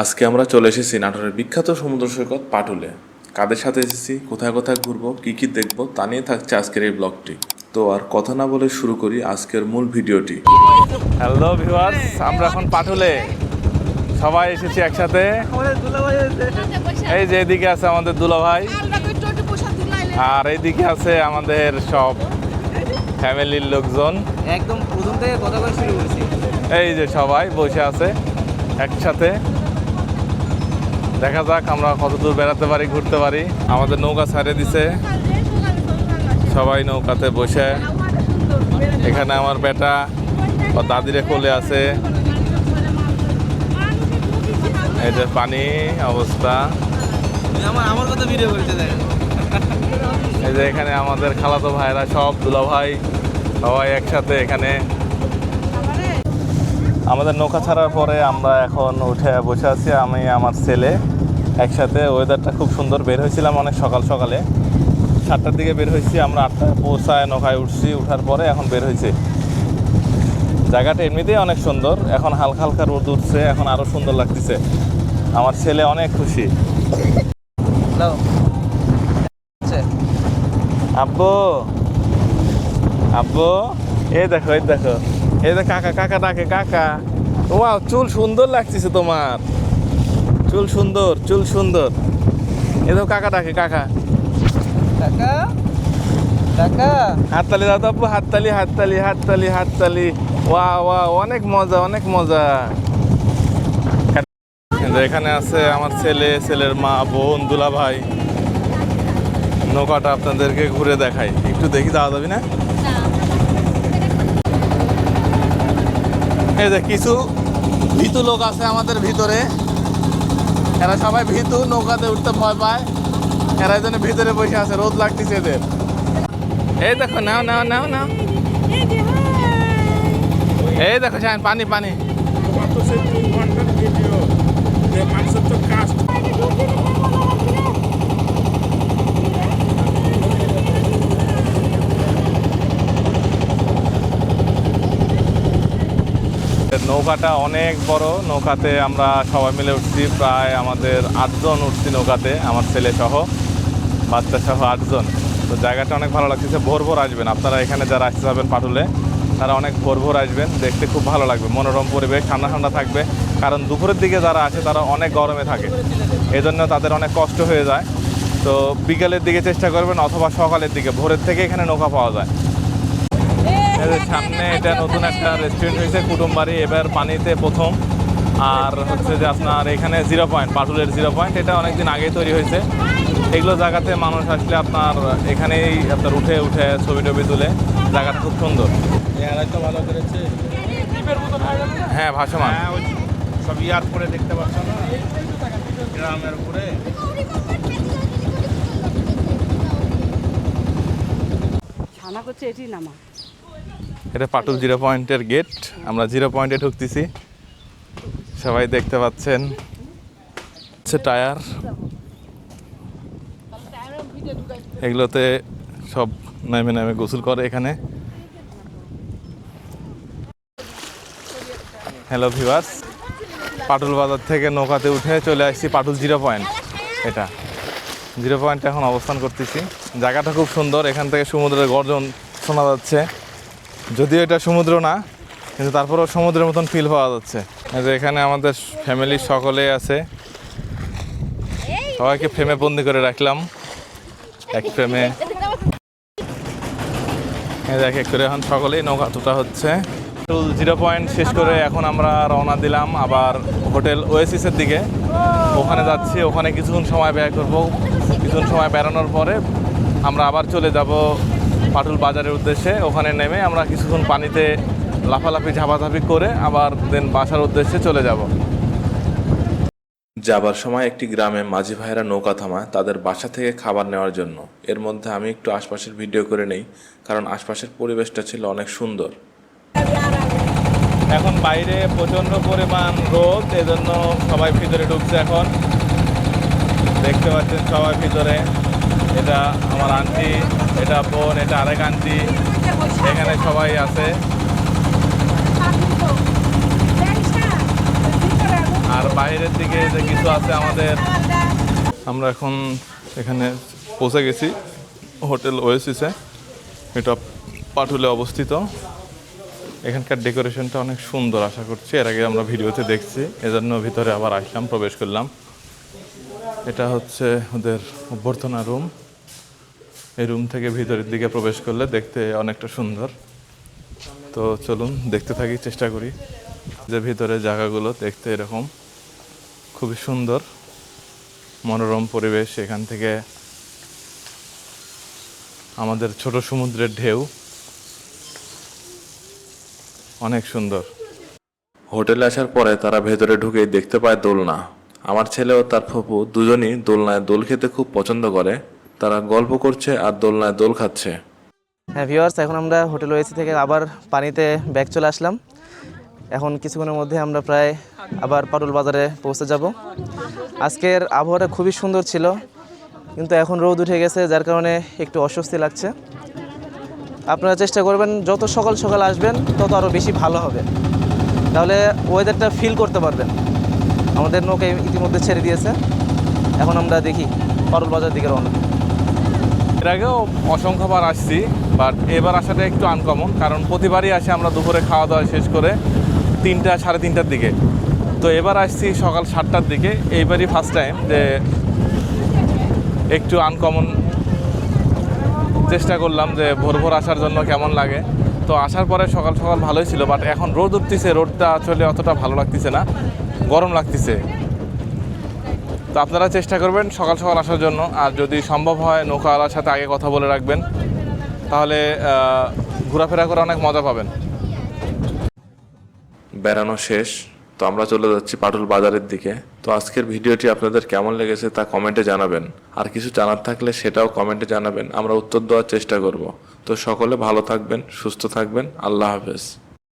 আজকে আমরা চলে এসেছি নাটোরের বিখ্যাত সমুদ্র সৈকত পাটুলে। কাদের সাথে এসেছি? কোথায় কোথায় ঘুরবো? কি কি দেখব? তা নিয়ে থাকছে আজকের এই ব্লগটি। তো আর কথা না বলে শুরু করি আজকের মূল ভিডিওটি। হ্যালো ভিউয়ার্স আমরা এখন পাটুলে। সবাই এসেছি একসাথে। এই যে এদিকে আছে আমাদের দুলা ভাই আর এইদিকে আছে আমাদের সব ফ্যামিলির লোকজন। একদম প্রথম থেকে কথা বলা শুরু করেছি। এই যে সবাই বসে আছে একসাথে। দেখা যাক আমরা কত দূর বেড়াতে পারি ঘুরতে পারি। আমাদের নৌকা ছাড়ে দিছে। সবাই নৌকাতে বসে। এখানে আমার বেটা ও দাদিরে কোলে আছে। এই যে পানি অবস্থা। আমার কথা ভিডিও করতে দেয়। এই যে এখানে আমাদের খালাতো ভাইরা সব দুলা ভাই সবাই একসাথে এখানে আমাদের নৌকা ছাড়ার পরে আমরা এখন উঠে বসে আছি আমি আমার ছেলে। একসাথে ওয়েদারটা খুব সুন্দর বের হয়েছিলাম অনেক সকাল সকালে। সাতটার দিকে বের হয়েছি আমরা আটটায় পৌঁছায় নৌকায় উঠছি উঠার পরে এখন বের হয়েছি। জায়গাটা এমনিতেই অনেক সুন্দর এখন হালকা হালকা রোদ উঠছে এখন আরও সুন্দর লাগতেছে। আমার ছেলে অনেক খুশি। হ্যালো আব্বু। আব্বু। এই দেখো এই দেখো। এই দেখো কাকা কাকা ডাকে কাকা। ওয়াও চুল সুন্দর লাগতেছে তোমার। চুল সুন্দর চুল সুন্দর। এই দেখো কাকা ডাকে কাকা। টাকা টাকা হাততালি দাও তো আব্বু হাততালি হাততালি হাততালি হাততালি। ওয়া ওয়া অনেক মজা অনেক মজা। কিন্তু এখানে আছে আমার ছেলে ছেলের মা বোন দুলা ভাই নৌকাটা আপনাদেরকে ঘুরে দেখাই। একটু দেখি যাওয়া যাবি না? এই যে কিছু ভীতু লোক আছে আমাদের ভিতরে। এরা সবাই ভীতু, নৌকাতে উঠতে ভয় পায়। এরা জন্য ভিতরে বসে আছে, রোদ লাগতেছে এদের। এই দেখো, নাও নাও নাও নাও। এই দেখো পানি পানি। নৌকাটা অনেক বড়। নৌকাতে আমরা সবাই মিলে উঠছি, প্রায় আমাদের আটজন উঠছি নৌকাতে, আমার ছেলে সহ, বাচ্চা সহ আটজন। তো জায়গাটা অনেক ভালো লাগছে ভোর ভোর আসবেন। আপনারা এখানে যারা আসতে যাবেন পাটুলে, তারা অনেক ভোর ভোর আসবেন, দেখতে খুব ভালো লাগবে, মনোরম পরিবেশ, ঠান্ডা ঠান্ডা থাকবে। কারণ দুপুরের দিকে যারা আসে, তারা অনেক গরমে থাকে। এজন্য তাদের অনেক কষ্ট হয়ে যায়। তো বিকালের দিকে চেষ্টা করবেন, অথবা সকালের দিকে। ভোরের থেকে এখানে নৌকা পাওয়া যায়। যে সামনে এটা নতুন একটা রেস্টুরেন্ট হয়েছে কুটুমবাড়ি। এবার পানিতে প্রথম। আর হচ্ছে যে আপনার এখানে জিরো পয়েন্ট পাটুলের জিরো পয়েন্ট এটা অনেকদিন আগেই তৈরি হয়েছে। এগুলো জায়গাতে মানুষ আসলে আপনার এখানেই আপনার উঠে উঠে ছবি টবি তুলে। জায়গাটা খুব সুন্দর। ভালো করেছে। হ্যাঁ ভাসমান। হ্যাঁ ওই সব ইয়ার করে দেখতে পাচ্ছ না? গ্রামের উপরে। ছানা করছে এটি নামা। এটা পাটুল জিরো পয়েন্টের গেট আমরা জিরো পয়েন্টে ঢুকতেছি। সবাই দেখতে পাচ্ছেন হচ্ছে টায়ার। এগুলোতে সব নামে নামে গোসল করে এখানে। হ্যালো ভিভার্স পাটুল বাজার থেকে নৌকাতে উঠে চলে আসছি পাটুল জিরো পয়েন্ট। এটা জিরো পয়েন্টে এখন অবস্থান করতেছি। জায়গাটা খুব সুন্দর এখান থেকে সমুদ্রের গর্জন শোনা যাচ্ছে। যদিও এটা সমুদ্র না, কিন্তু তারপরেও সমুদ্রের মতন ফিল পাওয়া যাচ্ছে। যে এখানে আমাদের ফ্যামিলির সকলে আছে। সবাইকে ফ্রেমে বন্দি করে রাখলাম। এক ফ্রেমে দেখ এক করে এখন সকলেই নৌকা তোটা হচ্ছে। জিরো পয়েন্ট শেষ করে এখন আমরা রওনা দিলাম আবার হোটেল ওয়েসিসের দিকে। ওখানে যাচ্ছি, ওখানে কিছুক্ষণ সময় ব্যয় করব। কিছুক্ষণ সময় বেড়ানোর পরে আমরা আবার চলে যাব পাটুল বাজারের উদ্দেশ্যে ওখানে নেমে আমরা কিছুক্ষণ পানিতে লাফালাফি ঝাপাঝাপি করে আবার দেন বাসার উদ্দেশ্যে চলে যাব। যাবার সময় একটি গ্রামে মাঝি ভাইরা নৌকা থামায় তাদের বাসা থেকে খাবার নেওয়ার জন্য। এর মধ্যে আমি একটু আশপাশের ভিডিও করে নেই কারণ আশপাশের পরিবেশটা ছিল অনেক সুন্দর। এখন বাইরে প্রচণ্ড পরিমাণ রোদ এজন্য সবাই ভিতরে ঢুকছে এখন। দেখতে পাচ্ছেন সবাই ভিতরে। এটা আমার আন্টি, এটা বোন, এটা আরেক আন্টি, এখানে সবাই আছে। আর বাইরের দিকে যে কিছু আছে আমাদের, আমরা এখন এখানে পৌঁছে গেছি হোটেল ওয়েসিসে। এটা পাটুলে অবস্থিত। এখানকার ডেকোরেশনটা অনেক সুন্দর, আশা করছি। এর আগে আমরা ভিডিওতে দেখছি, এজন্য ভিতরে আবার আসলাম, প্রবেশ করলাম। এটা হচ্ছে ওদের অভ্যর্থনা রুম। এই রুম থেকে ভিতরের দিকে প্রবেশ করলে দেখতে অনেকটা সুন্দর। তো চলুন, দেখতে থাকি, চেষ্টা করি যে ভিতরে জায়গাগুলো দেখতে এরকম। খুবই সুন্দর, মনোরম পরিবেশ এখান থেকে। আমাদের ছোট সমুদ্রের ঢেউ। অনেক সুন্দর। হোটেলে আসার পরে তারা ভেতরে ঢুকেই দেখতে পায় দোলনা। আমার ছেলে ও তার ফুপু দুজনই দোলনায় দোল খেতে খুব পছন্দ করে। তারা গল্প করছে আর দোলনায় দোল খাচ্ছে। হ্যাঁ ভিউয়ার্স এখন আমরা হোটেল ওয়েসি থেকে আবার পানিতে ব্যাগ চলে আসলাম। এখন কিছুক্ষণের মধ্যে আমরা প্রায় আবার পাটুল বাজারে পৌঁছে যাব। আজকের আবহাওয়াটা খুবই সুন্দর ছিল, কিন্তু এখন রোদ উঠে গেছে, যার কারণে একটু অস্বস্তি লাগছে। আপনারা চেষ্টা করবেন, যত সকাল সকাল আসবেন, তত আরও বেশি ভালো হবে। তাহলে ওয়েদারটা ফিল করতে পারবেন। আমাদের নৌকা ইতিমধ্যে ছেড়ে দিয়েছে। এখন আমরা দেখি পাটুল বাজার দিকে রওনা। এর আগেও অসংখ্যবার আসছি বাট এবার আসাটা একটু আনকমন কারণ প্রতিবারই আসি আমরা দুপুরে খাওয়া দাওয়া শেষ করে তিনটা, সাড়ে তিনটার দিকে। তো এবার আসছি সকাল সাতটার দিকে, এইবারই ফার্স্ট টাইম যে একটু আনকমন চেষ্টা করলাম যে ভোর ভোর আসার জন্য কেমন লাগে। তো আসার পরে সকাল সকাল ভালোই ছিল বাট এখন রোদ উঠতেছে, রোদটা আসলে অতটা ভালো লাগতেছে না, গরম লাগতেছে। তো আপনারা চেষ্টা করবেন সকাল সকাল আসার জন্য। আর যদি সম্ভব হয় নৌকাওয়ালার সাথে আগে কথা বলে রাখবেন, তাহলে ঘোরাফেরা করে অনেক মজা পাবেন। বেড়ানো শেষ, তো আমরা চলে যাচ্ছি পাটুল বাজারের দিকে। তো আজকের ভিডিওটি আপনাদের কেমন লেগেছে তা কমেন্টে জানাবেন। আর কিছু জানার থাকলে সেটাও কমেন্টে জানাবেন। আমরা উত্তর দেওয়ার চেষ্টা করব। তো সকলে ভালো থাকবেন, সুস্থ থাকবেন। আল্লাহ হাফেজ।